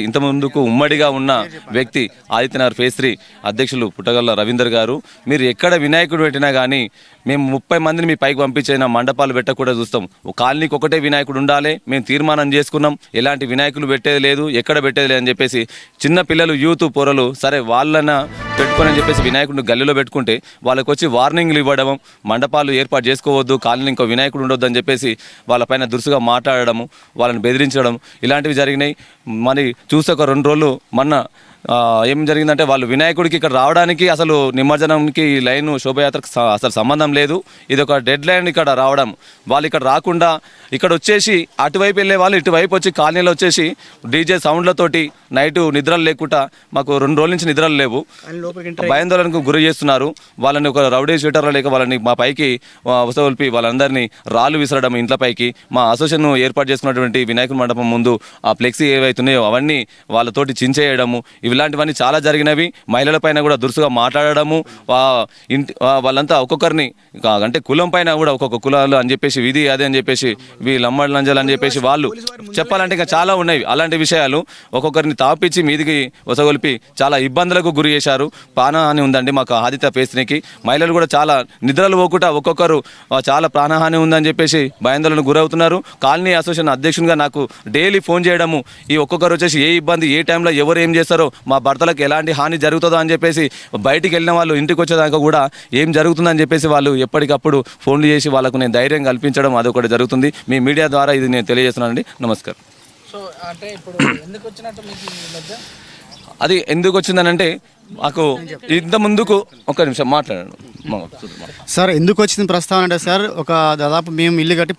ఇంత ముందుకు ఉమ్మడిగా ఉన్న వ్యక్తి ఆదిత్యనగర్ ఫేస్ త్రీ అధ్యక్షులు పుట్టగల్ల రవీందర్ గారు. మీరు ఎక్కడ వినాయకుడు పెట్టినా కానీ మేము ముప్పై మందిని మీ పైకి పంపించిన మండపాలు పెట్టకూడదు చూస్తాం. కాలనీకి ఒకటే వినాయకుడు ఉండాలి మేము తీర్మానం చేసుకున్నాం. ఎలాంటి వినాయకులు పెట్టేది లేదు ఎక్కడ పెట్టేది లేదు అని చెప్పేసి చిన్న పిల్లలు యూత్ పొరలు సరే వాళ్ళన పెట్టుకొని చెప్పేసి వినాయకుడిని గల్లీలో పెట్టుకుంటే వాళ్ళకి వచ్చి వార్నింగ్లు ఇవ్వడం మండపాలు ఏర్పాటు చేసుకోవద్దు కాలనీ ఇంకో వినాయకుడు ఉండొద్దు అని చెప్పేసి వాళ్ళపైన దురుసుగా మాట్లాడడము వాళ్ళని బెదిరించడం ఇలాంటివి జరిగినాయి. మరి చూసాక ఒక రెండు రోజులు మొన్న ఏం జరిగిందంటే వాళ్ళు వినాయకుడికి ఇక్కడ రావడానికి అసలు నిమజ్జనంకి ఈ లైన్ శోభయాత్రకు అసలు సంబంధం లేదు. ఇది ఒక డెడ్ లైన్ ఇక్కడ రావడం. వాళ్ళు ఇక్కడ రాకుండా ఇక్కడ వచ్చేసి అటువైపు వెళ్ళే వాళ్ళు ఇటువైపు వచ్చి కాలనీలో వచ్చేసి డీజే సౌండ్లతోటి నైట్ నిద్రలు లేకుండా మాకు రెండు రోజుల నుంచి నిద్రలు లేవు. భయాందోళనకు గురి చేస్తున్నారు. వాళ్ళని ఒక రౌడీ షీటర్లో లేక వాళ్ళని మా పైకి ఉసగొల్పి వాళ్ళందరినీ రాళ్ళు విసరడం ఇంట్ల పైకి. మా అసోసియేషన్ ఏర్పాటు చేసుకున్నటువంటి వినాయకుడి మండపం ముందు ఆ ఫ్లెక్సీ ఏవైతున్నాయో అవన్నీ వాళ్ళతోటి చించేయడము ఇలాంటివన్నీ చాలా జరిగినవి. మహిళల పైన కూడా దురుసుగా మాట్లాడడము ఇంటి వాళ్ళంతా ఒక్కొక్కరిని అంటే కులం పైన కూడా ఒక్కొక్క కులాలు అని చెప్పేసి విధి అదే అని చెప్పేసి వీళ్ళు అమ్మడి లంజలు అని చెప్పేసి వాళ్ళు చెప్పాలంటే ఇంకా చాలా ఉన్నాయి. అలాంటి విషయాలు ఒక్కొక్కరిని తాపించి మీదికి వసగొలిపి చాలా ఇబ్బందులకు గురి చేశారు. ప్రాణహాని ఉందండి మాకు ఆదిత్య పేస్త్రికి. మహిళలు కూడా చాలా నిద్రలు పోకుండా ఒక్కొక్కరు చాలా ప్రాణహాని ఉందని చెప్పేసి భయాందోళనకు గురవుతున్నారు. కాలనీ అసోసియేషన్ అధ్యక్షునిగా నాకు డైలీ ఫోన్ చేయడము ఈ ఒక్కొక్కరు వచ్చేసి ఏ ఇబ్బంది ఏ టైంలో ఎవరు ఏం చేస్తారో మా భర్తలకు ఎలాంటి హాని జరుగుతుందో అని చెప్పేసి బయటికి వెళ్ళిన వాళ్ళు ఇంటికి వచ్చేదాకా కూడా ఏం జరుగుతుందని చెప్పేసి వాళ్ళు ఎప్పటికప్పుడు ఫోన్లు చేసి వాళ్ళకు నేను ధైర్యం కల్పించడం అదొకటి జరుగుతుంది. మీ మీడియా ద్వారా ఇది నేను తెలియజేస్తున్నానండి. నమస్కారం. సో అంటే ఇప్పుడు ఎందుకు వచ్చినట్టు మీకు అది ఎందుకు వచ్చిందనంటే మాకు ఇంత ముందుకు ఒక నిమిషం మాట్లాడాను సార్ ఎందుకు వచ్చింది ప్రస్తావన అంటే సార్ ఒక దాదాపు మేము ఇల్లు కట్టి